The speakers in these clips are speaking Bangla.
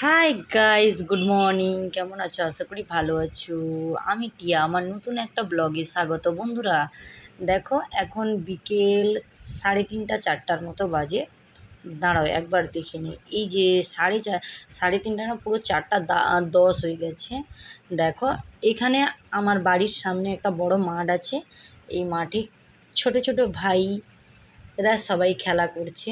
হাই গাইস গুড মর্নিং কেমন আছো? আশা করি ভালো আছো। আমি টিয়া, আমার নতুন একটা ব্লগে স্বাগত বন্ধুরা। দেখো, এখন বিকেল সাড়ে তিনটা, চারটার মতো বাজে। দাঁড়াও, একবার দেখে নিই এই যে সাড়ে চার সাড়ে তিনটা না, পুরো চারটা দশ হয়ে গেছে। দেখো, এখানে আমার বাড়ির সামনে একটা বড় মাঠ আছে। এই মাঠে ছোট ছোট ভাইরা সবাই খেলা করছে।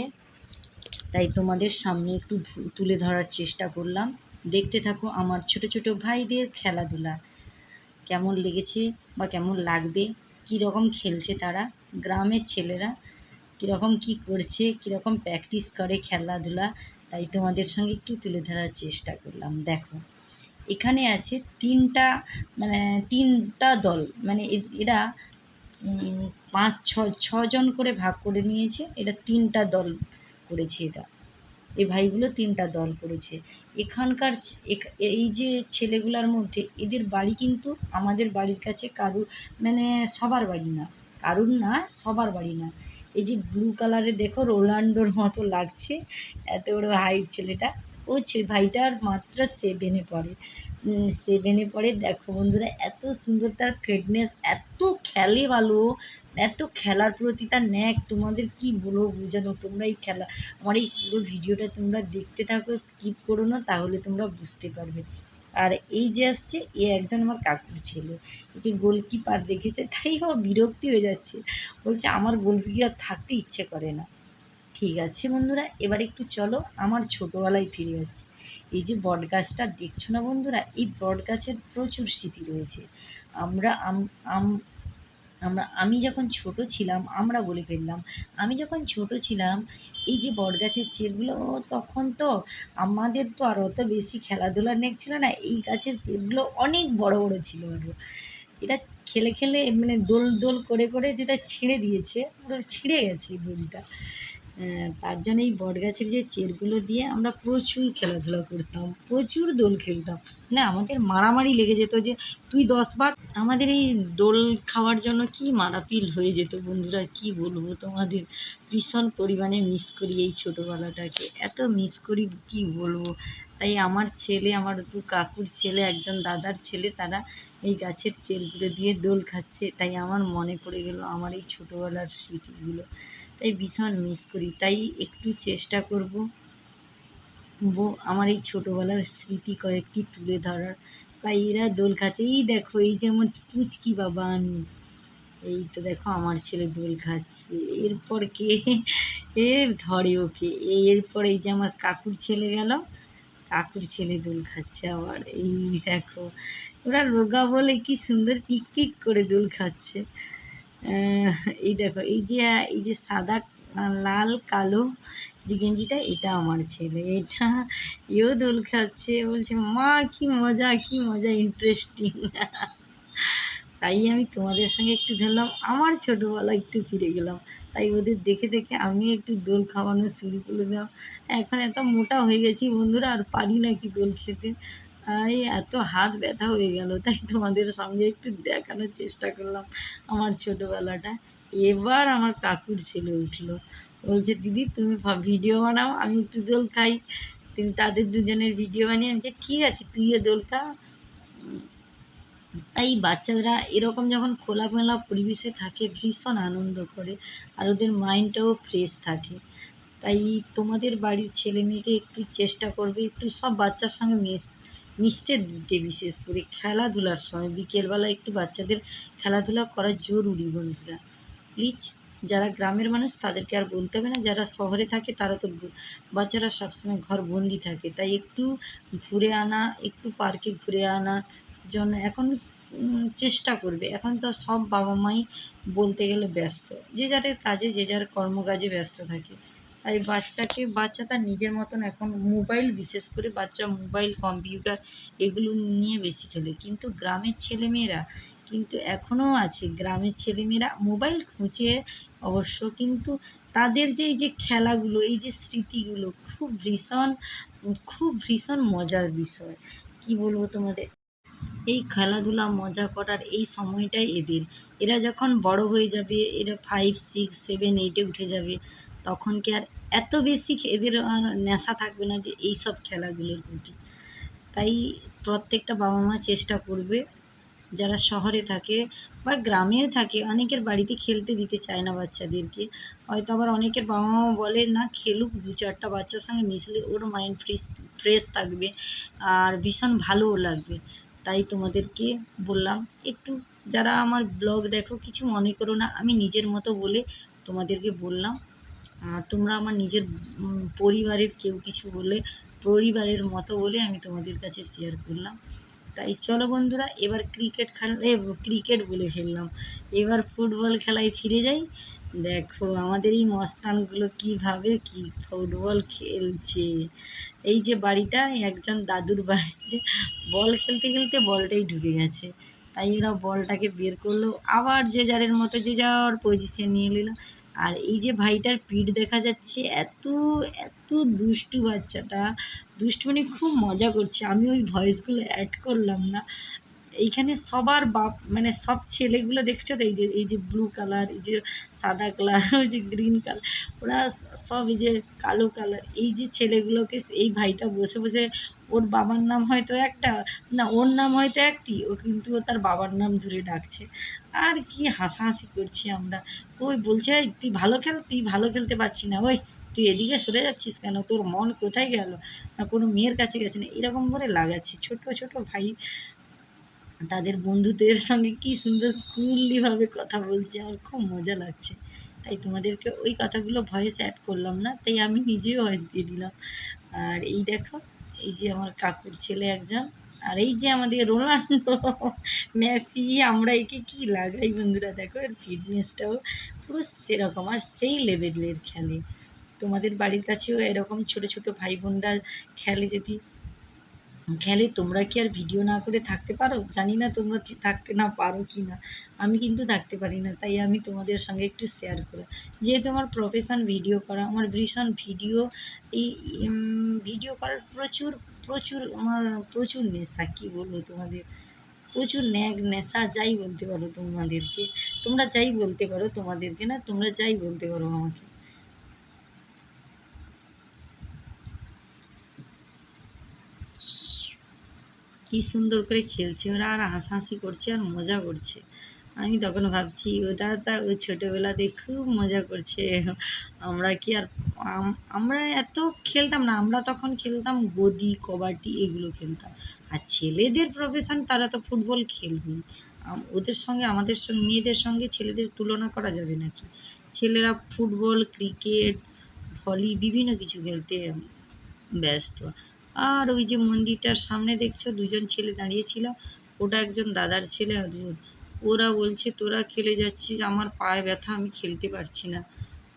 তাই তোমাদের সামনে একটু তুলে ধরার চেষ্টা করলাম। দেখতে থাকো আমার ছোট ছোট ভাইদের খেলাধুলা। কেমন লেগেছে বা কেমন লাগবে? কী রকম খেলছে তারা? গ্রামের ছেলেরা কীরকম কী করছে? কীরকম প্র্যাকটিস করে খেলাধুলা? তাই তোমাদের সঙ্গে একটু তুলে ধরার চেষ্টা করলাম। দেখো, এখানে আছে তিনটা মানে তিনটা দল। মানে এরা পাঁচ, ছ, ছজন করে ভাগ করে নিয়েছে। এটা তিনটা দল করেছে এটা এই ভাইগুলো তিনটা দল করেছে। এখানকার এই যে ছেলেগুলার মধ্যে এদের বাড়ি কিন্তু আমাদের বাড়ির কাছে কারু মানে সবার বাড়ি না। কারুর না, সবার বাড়ি না। এই যে ব্লু কালারে দেখো রোনাল্ডোর মতো লাগছে। এত বড় হাইট ছেলেটা। ও ভাইটার মাত্র সেভেনে পড়ে। সেভেনে পড়ে, দেখো বন্ধুরা, এত সুন্দর তার ফিটনেস এত খেলে ভালো এত খেলার প্রতি তার ন্যাক, তোমাদের কি বলব বোঝানো? তোমরা এই খেলা, আমার এই পুরো ভিডিওটা তোমরা দেখতে থাকো স্কিপ করো না, তাহলে তোমরা বুঝতে পারবে। আর এই যে আসছে, এ একজন আমার কাকুর ছেলে। একে গোলকিপার রেখেছে, তাই ও বিরক্তি হয়ে যাচ্ছে। বলছে, আমার গোলকিপার থাকতে ইচ্ছে করে না। ঠিক আছে বন্ধুরা, এবার একটু চলো, আমার ছোটোবেলায় ফিরে আসি। এই যে বট গাছটা দেখছ না বন্ধুরা? এই বট গাছের প্রচুর স্মৃতি রয়েছে। আমরা আম আম আমরা আমি যখন ছোট ছিলাম আমরা বলে ফেললাম আমি যখন ছোট ছিলাম এই যে বটগাছের চেরগুলো তখন তো আমাদের তো আর অত বেশি খেলাধুলা নেক ছিল না এই গাছের চেরগুলো অনেক বড় বড় ছিল আরও এটা খেলে খেলে মানে দোল দোল করে করে যেটা ছিঁড়ে দিয়েছে পুরো ছিঁড়ে গেছে আহ, তার জন্য এই বটগাছের যে চেরগুলো দিয়ে আমরা প্রচুর খেলাধুলা করতাম, প্রচুর দোল খেলতাম। না, আমাদের মারামারি লেগে যেত যে, তুই দশবার আমাদের এই দোল খাওয়ার জন্য কি মারাপিল হয়ে যেত বন্ধুরা, কি বলব তোমাদের? ভীষণ পরিমাণে মিস করি এই ছোটোবেলাটাকে। এত মিস করি, কি বলব? তাই আমার ছেলে, আমার দু কাকুর ছেলে, একজন দাদার ছেলে, তারা এই গাছের চেরগুলো দিয়ে দোল খাচ্ছে। তাই আমার মনে পড়ে গেল আমার এই ছোটোবেলার স্মৃতিগুলো। তাই ভীষণ মিস করি। তাই একটু চেষ্টা করব। বো, আমার এই ছোটোবেলার স্মৃতি কয়েকটি তুলে ধরার। তাই এরা দোল খাচ্ছে। এই দেখো, এই যে আমার পুচকি বাবা আমি। এই তো দেখো, আমার ছেলে দোল খাচ্ছে। এরপর কে? এ, ধরে ওকে। এরপর এই যে আমার কাকুর ছেলে গেল। কাকুর ছেলে দোল খাচ্ছে আবার। এই দেখো, ওরা রোগা বলে কি সুন্দর পিক পিক করে দোল খাচ্ছে। এই দেখো, এই যে এই যে সাদা লাল, কালো যে গেঞ্জিটা, এটা আমার ছেলে। এটা এও দোল খাচ্ছে। বলছে, মা, কি মজা কি মজা ইন্টারেস্টিং তাই আমি তোমাদের সঙ্গে একটু ধরলাম। আমার ছোটোবেলা একটু ফিরে গেলাম। তাই ওদের দেখে দেখে আমি একটু দোল খাওয়ানো শুরু করে দিলাম। এখন এত মোটা হয়ে গেছি বন্ধুরা, আর পারি না কি দোল খেতে। এই এত হাত ব্যথা হয়ে গেল। তাই তোমাদের সঙ্গে একটু দেখানোর চেষ্টা করলাম আমার ছোটোবেলাটা। এবার আমার কাকুর ছেলে উঠল। বলছে, দিদি, তুমি ভিডিও বানাও, আমি একটু দোল খাই। তুমি তাদের দুজনের ভিডিও বানিয়ে আমি ঠিক আছে, তুইও দোল খা। তাই বাচ্চারা এরকম যখন খোলামেলা পরিবেশে থাকে, ভীষণ আনন্দ করে আর ওদের মাইন্ডটাও ফ্রেশ থাকে। তাই তোমাদের বাড়ির ছেলে মেয়েকে একটু চেষ্টা করবে, একটু সব বাচ্চার সঙ্গে মিশ মিশতে দিতে বিশেষ করে খেলাধুলার সময়। বিকেলবেলা একটু বাচ্চাদের খেলাধুলা করা জরুরি বন্ধুরা। প্লিজ যারা গ্রামের মানুষ তাদেরকে আর বলতে হবে না, যারা শহরে থাকে তারা তো বাচ্চারা সবসময় ঘর বন্দি থাকে। তাই একটু ঘুরে আনা, একটু পার্কে ঘুরে আনা জন্য এখন চেষ্টা করবে। এখন তো সব বাবা মাই বলতে গেলে ব্যস্ত। যে যাদের কাজে, যে যার কর্মকাজে ব্যস্ত থাকে। তাই বাচ্চাকে বাচ্চা তার নিজের মতন এখন মোবাইল, বিশেষ করে বাচ্চা মোবাইল, কম্পিউটার এগুলো নিয়ে বেশি খেলে। কিন্তু গ্রামের ছেলেমেয়েরা কিন্তু এখনও আছে। গ্রামের ছেলেমেয়েরা মোবাইল খুঁজে অবশ্য কিন্তু তাদের যে, এই যে খেলাগুলো, এই যে স্মৃতিগুলো খুব ভীষণ খুব ভীষণ মজার বিষয়। কি বলব তোমাদের? এই খেলাধুলা, মজা করার এই সময়টাই এদের। এরা যখন বড় হয়ে যাবে, এরা ফাইভ সিক্স সেভেন এইটে উঠে যাবে। তখন কি আর এত বেশি এদের আর নেশা থাকবে না যে এই সব খেলাগুলোর প্রতি। তাই প্রত্যেকটা বাবা মা চেষ্টা করবে, যারা শহরে থাকে বা গ্রামেও থাকে, অনেকের বাড়িতে খেলতে দিতে চায় না বাচ্চাদেরকে। হয়তো আবার অনেকের বাবা মাও বলে, না, খেলুক, দু চারটা বাচ্চার সঙ্গে মিশলে ওর মাইন্ড ফ্রেশ ফ্রেশ থাকবে আর ভীষণ ভালোও লাগবে। তাই তোমাদেরকে বললাম, একটু যারা আমার ব্লগ দেখো, কিছু মনে করো না, আমি নিজের মতো বলে তোমাদেরকে বললাম। তোমরা আমার নিজের পরিবারের কেউ কিছু বলে, পরিবারের মতো বলে আমি তোমাদের কাছে শেয়ার করলাম। তাই চলো বন্ধুরা, এবার ক্রিকেট খেলা ক্রিকেট বলে ফেললাম। এবার ফুটবল খেলায় ফিরে যাই। দেখো আমাদের এই মস্তানগুলো কীভাবে কি ফুটবল খেলছে। এই যে বাড়িটা, একজন দাদুর বাড়িতে বল খেলতে খেলতে বলটাই ঢুকে গেছে। তাই ওরা বলটাকে বের করল। আবার যে যারের মতো যে যার পজিশন নিয়ে নিল। আর এই যে ভাইটার পিঠ দেখা যাচ্ছে, এত এত দুষ্টু বাচ্চাটা। দুষ্টু মানে খুব মজা করছে। আমি ওই ভয়েসগুলো অ্যাড করলাম না। এইখানে সবার বাপ মানে সব ছেলেগুলো দেখছ তো? এই যে এই যে ব্লু কালার এই যে সাদা কালার ওই যে গ্রিন কালার ওরা সব এই যে কালো কালার এই যে ছেলেগুলোকে এই ভাইটা বসে বসে ওর বাবার নাম হয়তো একটা না ওর নাম হয়তো একটি ও কিন্তু ও তার বাবার নাম ধরে ডাকছে। আর কি হাসাহাসি করছি আমরা। ওই বলছে "এই, তুই ভালো খেল তুই ভালো খেলতে পারছি না ওই তুই এদিকে সরে যাচ্ছিস কেন? তোর মন কোথায় গেল? না কোনো মেয়ের কাছে গেছে না? এরকম করে লাগাচ্ছি। ছোট ছোট ভাই তাদের বন্ধুদের সঙ্গে কি সুন্দর কুললিভাবে কথা বলছে আমার খুব মজা লাগছে। তাই তোমাদেরকে ওই কথাগুলো ভয়েস অ্যাড করলাম না, তাই আমি নিজেই ভয়েস দিয়ে দিলাম। আর এই দেখো, এই যে আমার কাকুর ছেলে একজন, আর এই যে আমাদের রোনাল্ডো, মেসি, আমরা একে কি লাগাই বন্ধুরা? দেখো, এর ফিটনেসটাও পুরো সেরকম, আর সেই লেভেলের খেলে। তোমাদের বাড়ির কাছেও এরকম ছোট ছোট ভাই বোনরা খেলে যদি খেলে তোমরা কি আর ভিডিও না করে থাকতে পারো? জানি না তোমরা থাকতে না পারো কি না। আমি কিন্তু থাকতে পারি না, তাই আমি তোমাদের সঙ্গে একটু শেয়ার করা। যেহেতু আমার প্রফেশন ভিডিও করা, আমার ভীষণ ভিডিও এই ভিডিও করার প্রচুর প্রচুর আমার প্রচুর নেশা, কী বলব তোমাদের? প্রচুর ন্যাক নেশা, যাই বলতে পারো তোমাদেরকে। তোমরা যাই বলতে পারো তোমাদেরকে না, তোমরা যাই বলতে পারো আমাকে। কি সুন্দর করে খেলছে। ওরা আর হাসাহাসি করছে আর মজা করছে। আমি তখন ভাবছি, ওটা তা ওই ছোটোবেলাতে খুব মজা করছে। আমরা কি আর আমরা এত খেলতাম না। আমরা তখন খেলতাম গদি, কবাডি এগুলো খেলতাম। আর ছেলেদের প্রফেশন তারা তো ফুটবল খেলবেই। ওদের সঙ্গে, আমাদের সঙ্গে, মেয়েদের সঙ্গে ছেলেদের তুলনা করা যাবে নাকি? ছেলেরা ফুটবল, ক্রিকেট, ভলি, বিভিন্ন কিছু খেলতে ব্যস্ত। আর ওই যে মন্দিরটার সামনে দেখছ, দুজন ছেলে দাঁড়িয়েছিল ওটা একজন দাদার ছেলে অর্জুন ওরা বলছে, তোরা খেলে যাচ্ছিস, আমার পায়ে ব্যথা, আমি খেলতে পারছি না।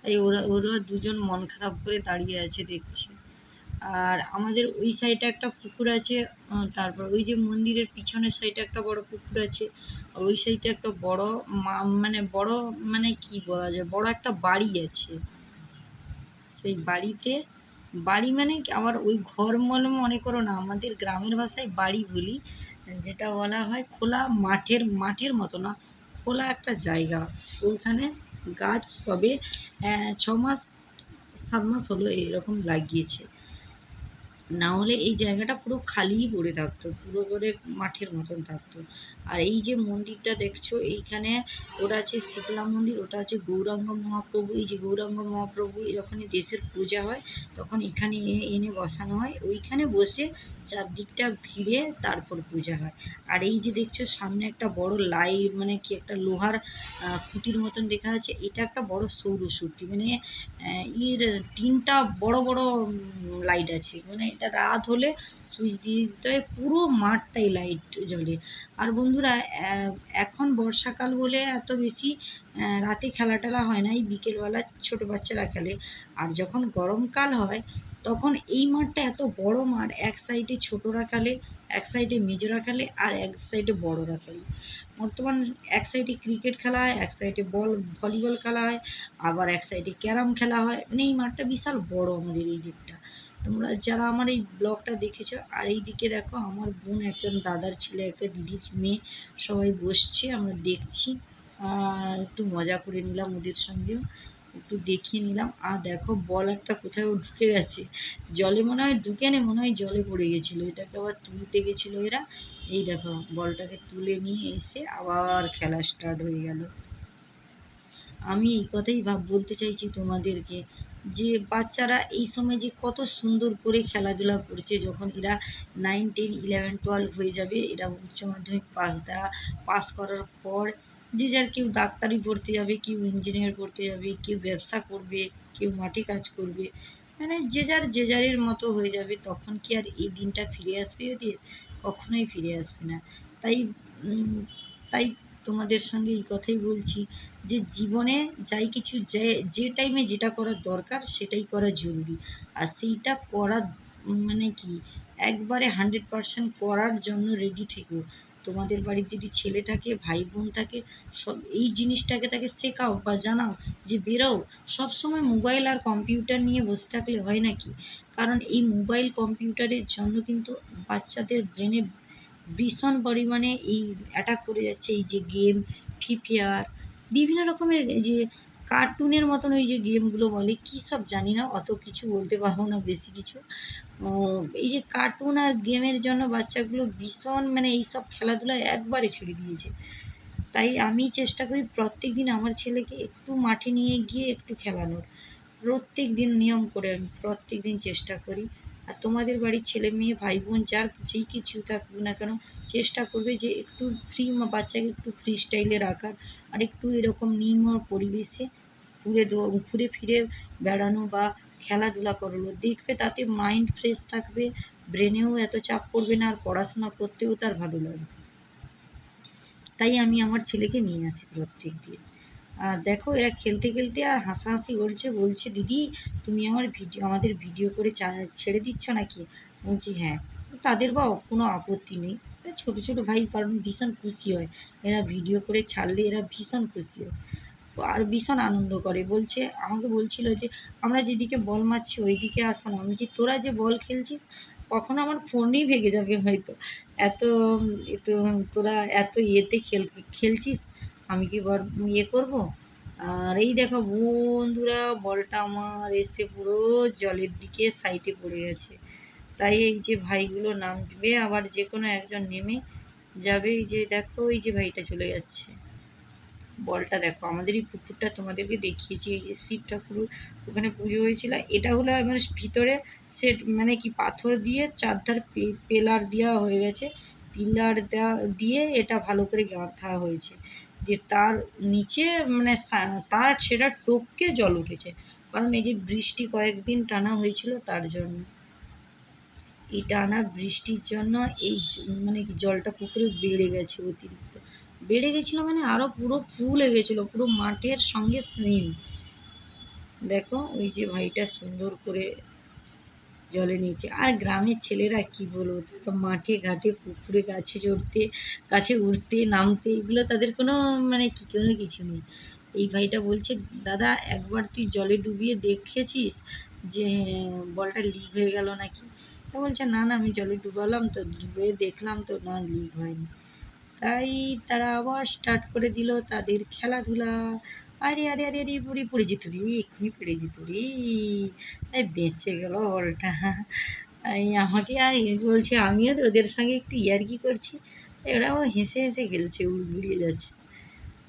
তাই ওরা ওরা দুজন মন খারাপ করে দাঁড়িয়ে আছে দেখছি। আর আমাদের ওই সাইডে একটা পুকুর আছে তারপর ওই যে মন্দিরের পিছনের সাইডে একটা বড় পুকুর আছে। আর ওই সাইডে একটা বড় মানে বড় মানে কি বলা যায়, বড় একটা বাড়ি আছে। সেই বাড়িতে বাড়ি মানে কি? আবার ওই ঘর মনে মনে করো না, আমাদের গ্রামের ভাষায় বাড়ি বলি, যেটা বলা হয় খোলা মাঠের মাঠের মতো না, খোলা একটা জায়গা। ওইখানে গাছ সবে ছ মাস, সাত মাস হলো এরকম লাগিয়েছে। না হলে এই জায়গাটা পুরো খালিই পড়ে থাকতো, পুরো করে মাঠের মতন থাকতো। আর এই যে মন্দিরটা দেখছ, এইখানে ওটা আছে শীতলা মন্দির, ওটা আছে গৌরাঙ্গ মহাপ্রভু। এই যে গৌরাঙ্গ মহাপ্রভু যখনই দেশের পূজা হয়, তখন এখানে এনে এনে বসানো হয়। ওইখানে বসে চারদিকটা ঘিরে তারপর পূজা হয়। আর এই যে দেখছ, সামনে একটা বড় লাইট মানে কি একটা লোহার খুঁটির মতন দেখা যাচ্ছে। এটা একটা বড় সৌরশক্তি মানে এর তিনটা বড় বড় লাইট আছে। মানে এটা রাত হলে সুইচ দিয়ে দিতে হয়, পুরো মাঠটাই লাইট জ্বলে। আর বন্ধুরা এখন বর্ষাকাল বলে এত বেশি রাতে খেলা টেলা হয় না, এই বিকেলবেলা ছোটো বাচ্চারা খেলে। আর যখন গরমকাল হয়, তখন এই মাঠটা এত বড় মাঠ, এক সাইডে ছোটরা খেলে, এক সাইডে মেজোরা খেলে, আর এক সাইডে বড়রা খেলে। বর্তমান এক সাইডে ক্রিকেট খেলা হয়, এক সাইডে বল ভলিবল খেলা হয়, আবার এক সাইডে ক্যারাম খেলা হয়। মানে এই মাঠটা বিশাল বড় আমাদের এই দিকটা। তোমরা যারা আমার এই ব্লগটা দেখেছ, আর এই দিকে দেখো আমার বোন একজন দাদার ছেলে, একটা দিদির মেয়ে, সবাই বসছে, আমরা দেখছি। আর একটু মজা করে নিলাম ওদের সঙ্গেও, একটু দেখিয়ে নিলাম। আর দেখো, বল একটা কোথাও ঢুকে গেছে। জলে মনে হয় ঢুকে নে, মনে হয় জলে পড়ে গেছিল। এটাকে আবার তুলতে গেছিল এরা। এই দেখো, বলটাকে তুলে নিয়ে এসে আবার খেলা স্টার্ট হয়ে গেল। আমি এই কথাই ভাব, বলতে চাইছি তোমাদেরকে। যে বাচ্চারা এই সময় যে কত সুন্দর করে খেলাধুলা করছে, যখন এরা নাইন টেন ইলেভেন টুয়েলভ হয়ে যাবে, এরা উচ্চ মাধ্যমিক পাস দেওয়া পাস করার পর যে যার কেউ ডাক্তারি পড়তে যাবে, কেউ ইঞ্জিনিয়ার পড়তে যাবে, কেউ ব্যবসা করবে, কেউ মাঠে কাজ করবে মানে যে যার, যে যারের মতো হয়ে যাবে, তখন কি আর এই দিনটা ফিরে আসবে ওদের? কখনোই ফিরে আসবে না। তাই তাই তোমাদের সঙ্গে এই কথাই বলছি যে জীবনে যাই কিছু যে যে টাইমে যেটা করার দরকার সেটাই করা জরুরি। আর সেইটা করার মানে কি, একবারে হান্ড্রেড পারসেন্ট করার জন্য রেডি থেকো। তোমাদের বাড়ির যদি ছেলে থাকে, ভাই বোন থাকে, সব এই জিনিসটাকে তাকে শেখাও বা জানাও যে বেরোও। সবসময় মোবাইল আর কম্পিউটার নিয়ে বসে থাকলে হয় নাকি? কারণ এই মোবাইল কম্পিউটারের জন্য কিন্তু বাচ্চাদের ব্রেনে ভীষণ পরিমাণে এই অ্যাটাক করে যাচ্ছে, এই যে গেম ফ্রি ফায়ার বিভিন্ন রকমের যে কার্টুনের মতন ওই যে গেমগুলো বলে, কী সব জানি না, অত কিছু বলতে পারব না, বেশি কিছু। এই যে কার্টুন আর গেমের জন্য বাচ্চাগুলো ভীষণ মানে এই সব খেলাধুলা একবারে ছেড়ে দিয়েছে। তাই আমি চেষ্টা করি প্রত্যেক দিন আমার ছেলেকে একটু মাঠে নিয়ে গিয়ে একটু খেলানোর। প্রত্যেক দিন নিয়ম করে আমি প্রত্যেক দিন চেষ্টা করি। আর তোমাদের বাড়ির ছেলে মেয়ে ভাই বোন যার যেই কিছু থাকুক না কেন, চেষ্টা করবে যে একটু ফ্রি বাচ্চাকে একটু ফ্রি স্টাইলে রাখার আর একটু এরকম নির্মল পরিবেশে ঘুরে ঘুরে ফিরে বেড়ানো বা খেলাধুলা করানো। দেখবে তাতে মাইন্ড ফ্রেশ থাকবে ব্রেনেও এত চাপ পড়বে না আর পড়াশোনা করতেও তার ভালো লাগবে। তাই আমি আমার ছেলেকে নিয়ে আসি প্রত্যেক দিন। আর দেখো, এরা খেলতে খেলতে আর হাসাহাসি করছে, বলছে, দিদি, তুমি আমার ভিডিও, আমাদের ভিডিও করে ছেড়ে দিচ্ছ নাকি? বলছি হ্যাঁ। তাদের বা কোনো আপত্তি নেই। ছোটো ছোটো ভাই কারণ ভীষণ খুশি হয়। এরা ভিডিও করে ছাড়লে এরা ভীষণ খুশি হয়। আর ভীষণ আনন্দ করে। বলছে, আমাকে বলছিল যে, আমরা যেদিকে বল মারছি ওই দিকে আসো না। আমি যে তোরা যে বল খেলছিস, কখনো আমার ফোনই ভেঙে যাবে হয়তো। এত এত, তোরা এত ইয়েতে খেল, খেলছিস আমি কি বর ইয়ে করব? আর এই দেখো বন্ধুরা, বলটা আমার এসে পুরো জলের দিকে সাইডে পড়ে গেছে। তাই এই যে ভাইগুলো নামবে, আবার যে কোনো একজন নেমে যাবে। এই যে দেখো, এই যে ভাইটা চলে যাচ্ছে। বলটা দেখো আমাদের এই পুকুরটা তোমাদেরকে দেখিয়েছি। এই যে শিব ঠাকুর ওখানে পুজো হয়েছিল। এটা হলো আমার ভিতরে সেট মানে কি পাথর দিয়ে চারধার পেলার দেওয়া হয়ে গেছে। পিলার দেওয়া দিয়ে এটা ভালো করে গাঁথা হয়েছে। যে তার নিচে মানে তার সেটা টপকে জল উঠেছে। কারণ এই যে বৃষ্টি কয়েকদিন টানা হয়েছিল তার জন্য। এই টানা বৃষ্টির জন্য এই মানে কি জলটা পুকুরে বেড়ে গেছে অতিরিক্ত। বেড়ে গেছিল মানে আরও পুরো ফুল গেছিল, পুরো মাঠের সঙ্গে সেম। দেখো, ওই যে ভাইটা সুন্দর করে জলে নিচে আর গ্রামের ছেলেরা কি বলব? মাঠে, ঘাটে, পুকুরে গাছে চড়তে, গাছে উঠতে নামতে, এগুলো তাদের কোনো মানে কি, কোনো কিছু নেই। এই ভাইটা বলছে, দাদা, একবার তুই জলে ডুবিয়ে দেখেছিস যে বলটা লিক হয়ে গেল নাকি? তা বলছে, না না, আমি জলে ডুবালাম তো, ডুবে দেখলাম তো, না লিক হয়নি। তাই তারা আবার স্টার্ট করে দিল তাদের খেলাধুলা। আরে আরে আরে আরে পড়ে পড়ে যেত রে এক্ষুনি পড়ে যেত রে। তাই বেঁচে গেল বলটা আমাকে আর বলছে, আমিও তো ওদের সঙ্গে একটু ইয়ার্কি করছি। ওরাও হেসে হেসে খেলছে উড়িয়ে যাচ্ছে।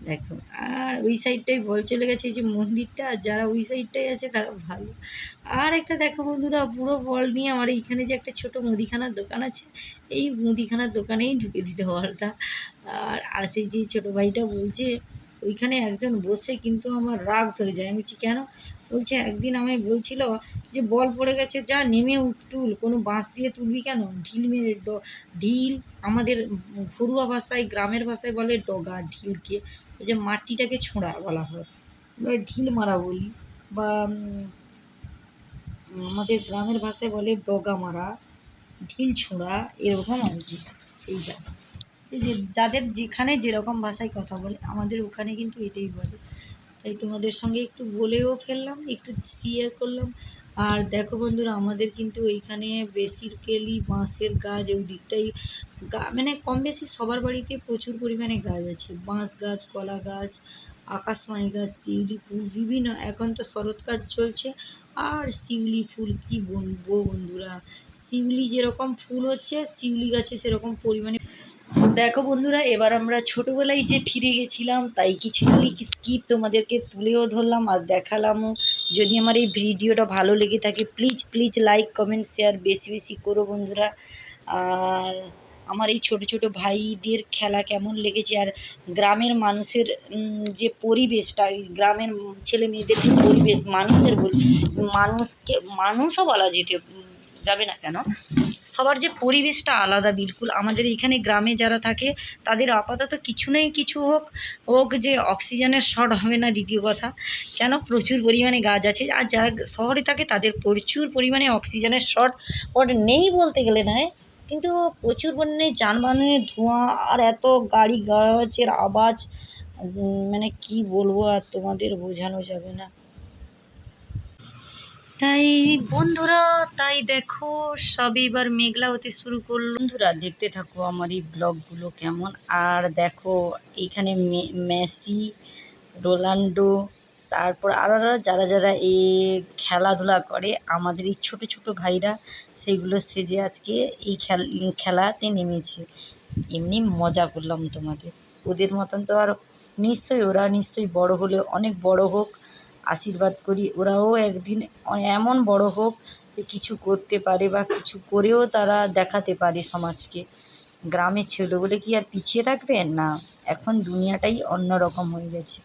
দেখো, আর ওই সাইডটাই বল চলে গেছে, এই যে মন্দিরটা, আর যারা ওই সাইডটাই আছে তারা ভালো। আর একটা দেখো বন্ধুরা, পুরো বল নিয়ে আমার এইখানে যে একটা ছোটো মুদিখানার দোকান আছে, এই মুদিখানার দোকানেই ঢুকে দিতে বলটা। আর আর সেই যে ছোটো ভাইটা বলছে ওইখানে একজন বসে কিন্তু আমার রাগ ধরে যায়। আমি বলছি, কেন? বলছে, একদিন আমায় বলছিল যে, বল পড়ে গেছে, যা, নেমে তুল। কোনো বাঁশ দিয়ে তুলবি কেন? ঢিল মেরে ড, ঢিল আমাদের ঘরুয়া ভাষায়, গ্রামের ভাষায় বলে ডগা, ঢিলকে। ওই যে মাটিটাকে ছোঁড়া বলা হয়। আমরা ঢিল মারা বলি বা আমাদের গ্রামের ভাষায় বলে ডগা মারা, ঢিল ছোঁড়া, এরকম আর কি। সেইটা। যে যাদের যেখানে যেরকম ভাষায় কথা বলে, আমাদের ওখানে কিন্তু এটাই বলে। তাই তোমাদের সঙ্গে একটু বলেও ফেললাম, একটু শেয়ার করলাম। আর দেখো বন্ধুরা, আমাদের কিন্তু এইখানে বেসিক্যালি বাঁশের গাছ ওই দিকটাই মানে কম বেশি সবার বাড়িতে প্রচুর পরিমাণে গাছ আছে। বাঁশ গাছ, কলা গাছ, আকাশমণি গাছ, শিউলি ফুল, বিভিন্ন, এখন তো শরৎকাল চলছে। আর শিউলি ফুল কি বলব বন্ধুরা? শিউলি যেরকম ফুল হচ্ছে, শিউলি গাছে সেরকম পরিমাণে দেখো বন্ধুরা, এবার আমরা ছোটোবেলায় যে ফিরে গেছিলাম, তাই কিছু স্কিপ তোমাদেরকে তুলেও ধরলাম আর দেখালামও। যদি আমার এই ভিডিওটা ভালো লেগে থাকে please please like comment share বেশি বেশি করো বন্ধুরা। আর আমার এই ছোট ছোট ভাইদের খেলা কেমন লেগেছে, আর গ্রামের মানুষের যে পরিবেশটা গ্রামের ছেলে মেয়েদের যে পরিবেশ, মানুষের মানুষকে, মানুষও বলা যেতে যাবে না কেন? সবার যে পরিবেশটা আলাদা বিলকুল। আমাদের এখানে গ্রামে যারা থাকে, তাদের আপাতত কিছু নেই কিছু হোক হোক যে অক্সিজেনের শর্ট হবে না দ্বিতীয় কথা। কেন? প্রচুর পরিমাণে গাছ আছে। আর যারা শহরে থাকে, তাদের প্রচুর পরিমাণে অক্সিজেনের শর্ট নেই বলতে গেলে নয়। কিন্তু প্রচুর পরিমাণে যানবাহনের ধোঁয়া আর এত গাড়ি, গাছের আওয়াজ মানে কি বলব আর তোমাদের বোঝানো যাবে না। তাই বন্ধুরা, তাই দেখো সবে এবার মেঘলা হতে শুরু করল। বন্ধুরা, দেখতে থাকো আমার এই ব্লগগুলো কেমন। আর দেখো, এইখানে মে- মেসি, রোনাল্ডো, তারপর আরও যারা যারা এই খেলাধুলা করে, আমাদের এই ছোটো ছোটো ভাইরা সেইগুলো সেজে আজকে এই খেল, খেলাতে নেমেছে। এমনি মজা করলাম তোমাদের। ওদের মতন তো আর নিশ্চয়ই, ওরা নিশ্চয়ই বড় হলে অনেক বড় হোক। আশীর্বাদ করি। ওরাও একদিন এমন বড় হোক যে কিছু করতে পারে বা কিছু করেও তারা দেখাতে পারে সমাজকে। গ্রামের ছেলে বলে কি আর পিছিয়ে থাকবে? না, এখন দুনিয়াটাই অন্যরকম হয়ে গেছে।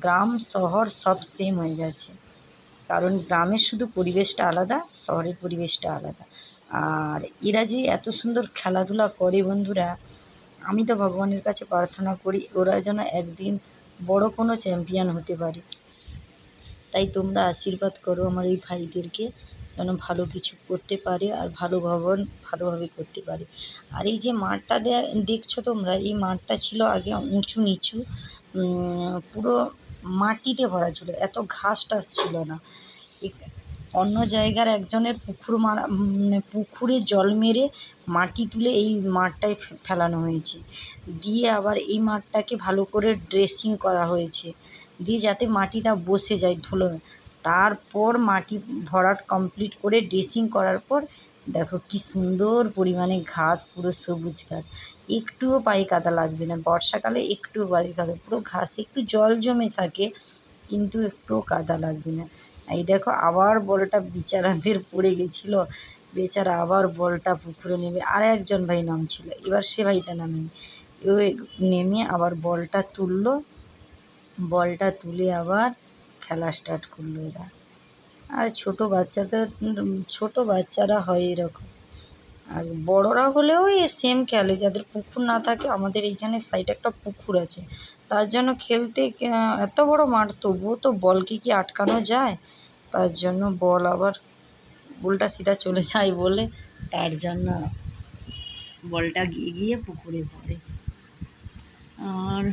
গ্রাম, শহর সব সেম হয়ে গেছে। কারণ গ্রামের শুধু পরিবেশটা আলাদা, শহরের পরিবেশটা আলাদা। আর এরা যে এত সুন্দর খেলাধুলা করে বন্ধুরা, আমি তো ভগবানের কাছে প্রার্থনা করি, ওরা যেন একদিন বড় কোনো চ্যাম্পিয়ন হতে পারে। তাই তোমরা আশীর্বাদ করো আমার এই ভাইদেরকে যেন ভালো কিছু করতে পারে আর ভালো ভবন ভালোভাবে করতে পারে। আর এই যে মাঠটা দেখছ তোমরা, এই মাঠটা ছিল আগে উঁচু নিচু পুরো মাটিতে ভরা ছিল, এত ঘাস টাস ছিল না। অন্য জায়গার একজনের পুকুর মারা মানে পুকুরে জল মেরে মাটি তুলে এই মাঠটায় ফেলানো হয়েছে। দিয়ে আবার এই মাঠটাকে ভালো করে ড্রেসিং করা হয়েছে। দিয়ে যাতে মাটিটা বসে যায় ধুলো তারপর মাটি ভরাট কমপ্লিট করে ড্রেসিং করার পর, দেখো কি সুন্দর পরিমাণে ঘাস, পুরো সবুজ ঘাস। একটুও পায়ে কাদা লাগবে না। বর্ষাকালে একটুও পায়ে কাদা, পুরো ঘাস একটু জল জমে থাকে, কিন্তু একটুও কাদা লাগবে না। এই দেখো আবার বলটা বিচারাদের পড়ে গেছিল। বেচারা আবার বলটা পুকুরে নেমে, আর একজন ভাই নামছিল। এবার সে ভাইটা নামেনি ও নেমে আবার বলটা তুললো। বলটা তুলে আবার খেলা স্টার্ট করল এরা। আর ছোটো বাচ্চাদের, ছোটো বাচ্চারা হয় এরকম। আর বড়রা হলেও এই সেম খেলে। যাদের পুকুর না থাকে, আমাদের এইখানে সাইডে একটা পুকুর আছে। তার জন্য খেলতে এত বড় মাঠ, তবুও তো বলকে কি আটকানো যায়? তার জন্য বল আবার উল্টা সিধা চলে যায় বলে তার জন্য বলটা গিয়ে গিয়ে পুকুরে পড়ে। আর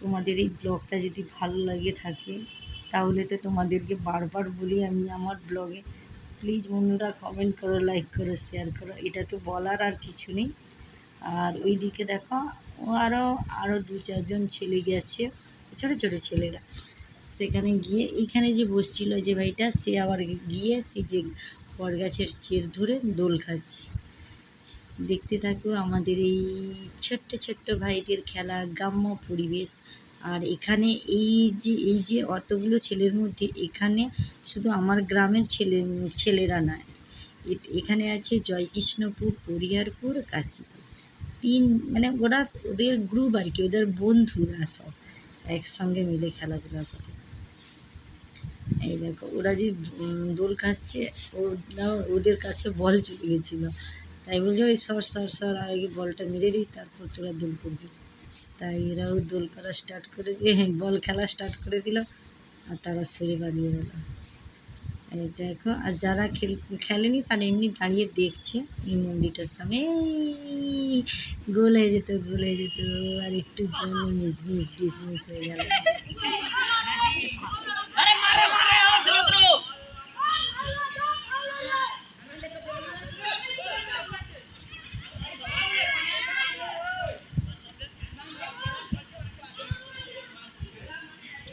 তোমাদের এই ব্লগটা যদি ভালো লাগে থাকে, তাহলে তো তোমাদেরকে বারবার বলি আমি আমার ব্লগে প্লিজ বন্ধুরা কমেন্ট করো লাইক করো শেয়ার করো, এটা তো বলার আর কিছু নেই। আর ওই দিকে দেখো আরও আরও দু চারজন ছেলে গেছে, ছোটো ছোটো ছেলেরা। সেখানে গিয়ে, এইখানে যে বসছিল যে ভাইটা, সে আবার গিয়ে সে যে বট গাছের চের ধরে দোল খাচ্ছে। দেখতে থাকো আমাদের এই ছোট্ট ছোট্ট ভাইদের খেলা, গ্রাম্য পরিবেশ। আর এখানে এই যে এই যে অতগুলো ছেলের মধ্যে এখানে শুধু আমার গ্রামের ছেলে, ছেলেরা নয়। এখানে আছে জয়কৃষ্ণপুর হরিহরপুর কাশীপুর। তিন মানে ওরা ওদের গ্রুপ আর কি, ওদের বন্ধুরা সব একসঙ্গে মিলে খেলাধুলা করে। এই দেখো, ওরা যে দোল খাচ্ছে ওরা ওদের কাছে বল চলে গেছিল। তাই বলছে, ওই সর সর সর, আগে বলটা মেরে দিই, তারপর তোরা দোল করবি। তাই এরাও দোল খেলা স্টার্ট করে দিয়ে বল খেলা স্টার্ট করে দিল আর তারা সরে বাড়িয়ে গেল এই দেখো, আর যারা খেল, খেলেনি তারা এমনি দাঁড়িয়ে দেখছে এই মন্দিরটার সামনে। গোল হয়ে যেত, গোল হয়ে যেত, আর একটু জন্য মিসমিস ডিসমিস হয়ে গেল।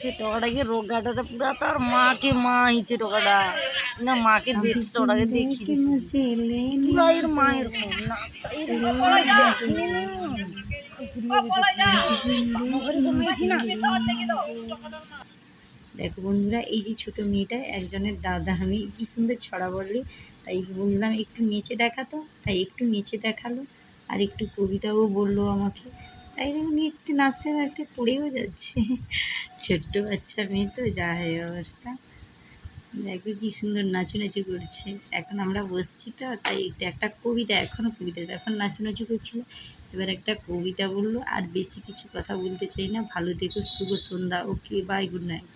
দেখছে টোকাটাকে রোগাটাতে পুরা তার মাকে মা হিছে টোকাটা না মাকে দেখছে টোকাটাকে দেখি পুরা এর মা এরকম না দেখো বন্ধুরা এই যে ছোট মেয়েটা একজনের দাদা আমি কি সুন্দর ছড়া বললি। তাই বললাম একটু নেচে দেখাতো তাই একটু নেচে দেখাল আর একটু কবিতাও বলল আমাকে। তাই নিচে নিচতে নাচতে পড়েও যাচ্ছে। ছোট্ট বাচ্চা মেয়ে তো, যা হয় অবস্থা। দেখো কি সুন্দর নাচুনাচু করছে। এখন আমরা বসছি তো, তাই একটা কবিতা এখনও কবিতা এখন নাচুনাচু করছিল এবার একটা কবিতা বলল, আর বেশি কিছু কথা বলতে চাই না। ভালো দেখো শুভ সন্ধ্যা, ওকে বাই গুড নাইট